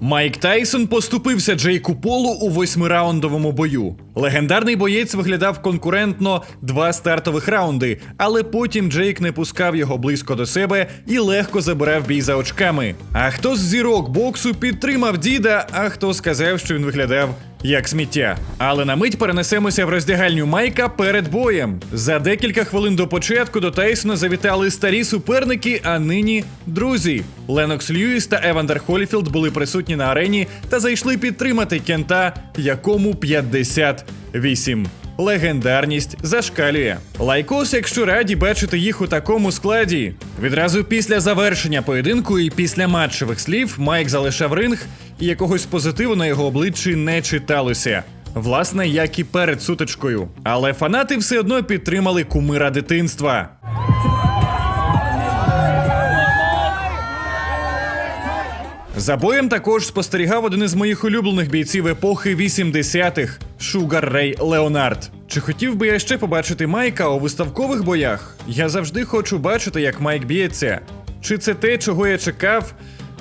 Майк Тайсон поступився Джейку Полу у восьмираундовому бою. Легендарний боєць виглядав конкурентно два стартових раунди, але потім Джейк не пускав його близько до себе і легко забирав бій за очками. А хто з зірок боксу підтримав діда, а хто сказав, що він виглядав як сміття. Але на мить перенесемося в роздягальню Майка перед боєм. За декілька хвилин до початку до Тайсона завітали старі суперники, а нині друзі. Ленокс Льюіс та Евандер Холіфілд були присутні на арені та зайшли підтримати кента, якому 58. Легендарність зашкалює. Лайкос, якщо раді бачити їх у такому складі. Відразу після завершення поєдинку і після матчевих слів Майк залишав ринг, і якогось позитиву на його обличчі не читалося. Власне, як і перед сутичкою. Але фанати все одно підтримали кумира дитинства. За боєм також спостерігав один із моїх улюблених бійців епохи 80-х Шугар Рей Леонард. Чи хотів би я ще побачити Майка у виставкових боях? Я завжди хочу бачити, як Майк б'ється. Чи це те, чого я чекав?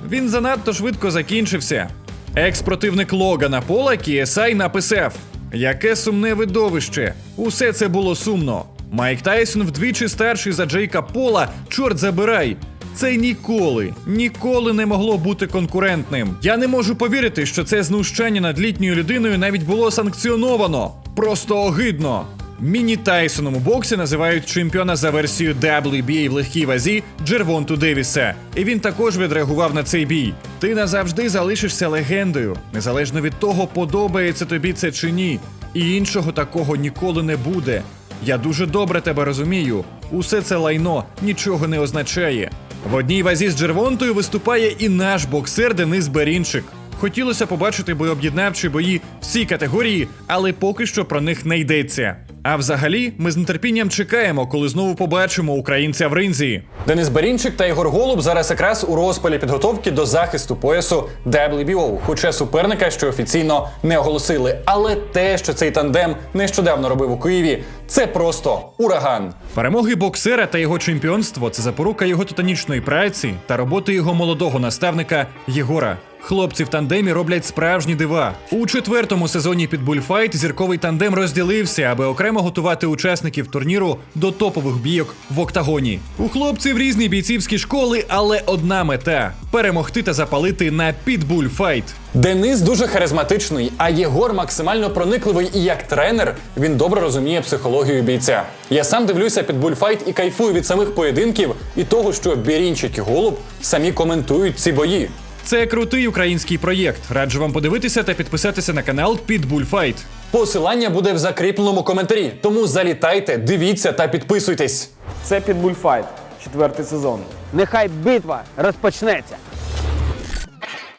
Він занадто швидко закінчився. Екс-противник Логана Пола KSI написав: Яке сумне видовище! Усе це було сумно. Майк Тайсон вдвічі старший за Джейка Пола, чорт забирай. Це ніколи, ніколи не могло бути конкурентним. Я не можу повірити, що це знущання над літньою людиною навіть було санкціоновано. Просто огидно. Міні Тайсоном у боксі називають чемпіона за версією WBA в легкій вазі Джервонту Девіса. І він також відреагував на цей бій. Ти назавжди залишишся легендою, незалежно від того, подобається тобі це чи ні. І іншого такого ніколи не буде. Я дуже добре тебе розумію. Усе це лайно нічого не означає. В одній вазі з Джервонтою виступає і наш боксер Денис Берінчик. Хотілося побачити боєоб'єднавчі бої в категорії, але поки що про них не йдеться. А взагалі, ми з нетерпінням чекаємо, коли знову побачимо українця в ринзі. Денис Берінчик та Ігор Голуб зараз якраз у розпалі підготовки до захисту поясу WBO, хоча суперника, що офіційно не оголосили. Але те, що цей тандем нещодавно робив у Києві, це просто ураган. Перемоги боксера та його чемпіонство це запорука його титанічної праці та роботи його молодого наставника Єгора. Хлопці в тандемі роблять справжні дива. У четвертому сезоні під Bullfight зірковий тандем розділився, аби окремо готувати учасників турніру до топових бійок в октагоні. У хлопців різні бійцівські школи, але одна мета перемогти та запалити на Pitbull Fight. Денис дуже харизматичний, а Єгор максимально проникливий і як тренер він добре розуміє психологію бійця. Я сам дивлюся під бульфайт і кайфую від самих поєдинків і того, що Бірінчик і Голуб самі коментують ці бої. Це крутий український проєкт. Раджу вам подивитися та підписатися на канал Pitbull Fight. Посилання буде в закріпленому коментарі, тому залітайте, дивіться та підписуйтесь. Це Підбульфайт, четвертий сезон. Нехай битва розпочнеться.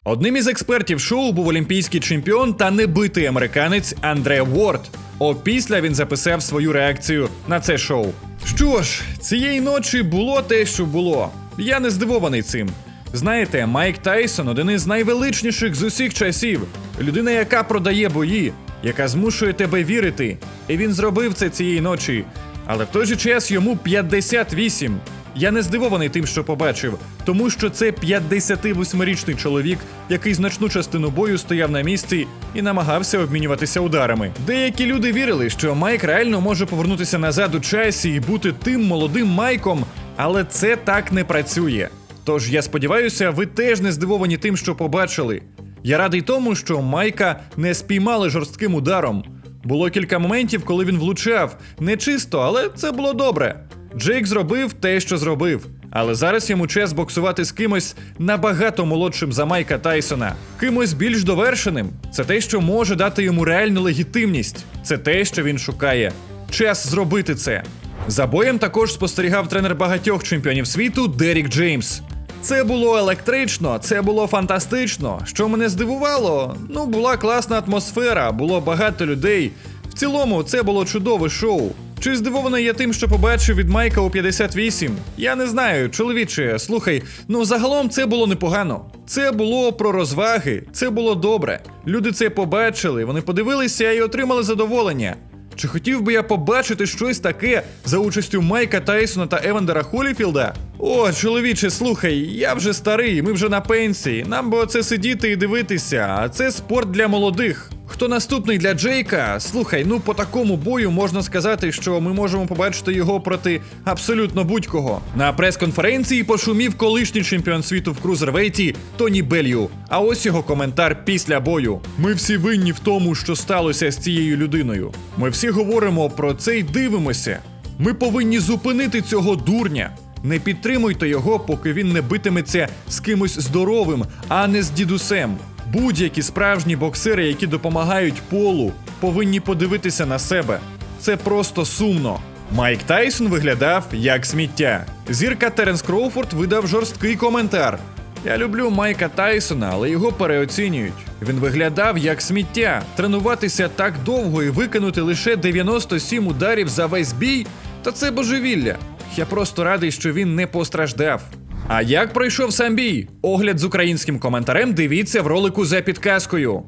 Одним із експертів шоу був олімпійський чемпіон та небитий американець Андре Уорд. Опісля він записав свою реакцію на це шоу. Що ж, цієї ночі було те, що було. Я не здивований цим. Знаєте, Майк Тайсон один із найвеличніших з усіх часів. Людина, яка продає бої, яка змушує тебе вірити. І він зробив це цієї ночі. Але в той же час йому 58. Я не здивований тим, що побачив, тому що це 58-річний чоловік, який значну частину бою стояв на місці і намагався обмінюватися ударами. Деякі люди вірили, що Майк реально може повернутися назад у часі і бути тим молодим Майком, але це так не працює. Тож я сподіваюся, ви теж не здивовані тим, що побачили. Я радий тому, що Майка не спіймали жорстким ударом. Було кілька моментів, коли він влучав. Не чисто, але це було добре. Джейк зробив те, що зробив. Але зараз йому час боксувати з кимось набагато молодшим за Майка Тайсона, кимось більш довершеним. Це те, що може дати йому реальну легітимність. Це те, що він шукає. Час зробити це. За боєм також спостерігав тренер багатьох чемпіонів світу Дерік Джеймс. Це було електрично, це було фантастично. Що мене здивувало? Ну, була класна атмосфера, було багато людей. В цілому, це було чудове шоу. Чи здивований я тим, що побачив від Майка у 58? Я не знаю, чоловіче, слухай, ну загалом це було непогано. Це було про розваги, це було добре. Люди це побачили, вони подивилися і отримали задоволення. Чи хотів би я побачити щось таке за участю Майка Тайсона та Евандера Холіфілда? О, чоловіче, слухай, я вже старий, ми вже на пенсії. Нам би оце сидіти і дивитися, а це спорт для молодих. Хто наступний для Джейка? Слухай, ну по такому бою можна сказати, що ми можемо побачити його проти абсолютно будь-кого. На прес-конференції пошумів колишній чемпіон світу в крузервейті Тоні Белью. А ось його коментар після бою. Ми всі винні в тому, що сталося з цією людиною. Ми всі говоримо про це й дивимося. Ми повинні зупинити цього дурня. Не підтримуйте його, поки він не битиметься з кимось здоровим, а не з дідусем. Будь-які справжні боксери, які допомагають полу, повинні подивитися на себе. Це просто сумно. Майк Тайсон виглядав як сміття. Зірка Теренс Кроуфорд видав жорсткий коментар. Я люблю Майка Тайсона, але його переоцінюють. Він виглядав як сміття. Тренуватися так довго і викинути лише 97 ударів за весь бій, та це божевілля. Я просто радий, що він не постраждав. А як пройшов сам бій? Огляд з українським коментарем дивіться в ролику за підказкою.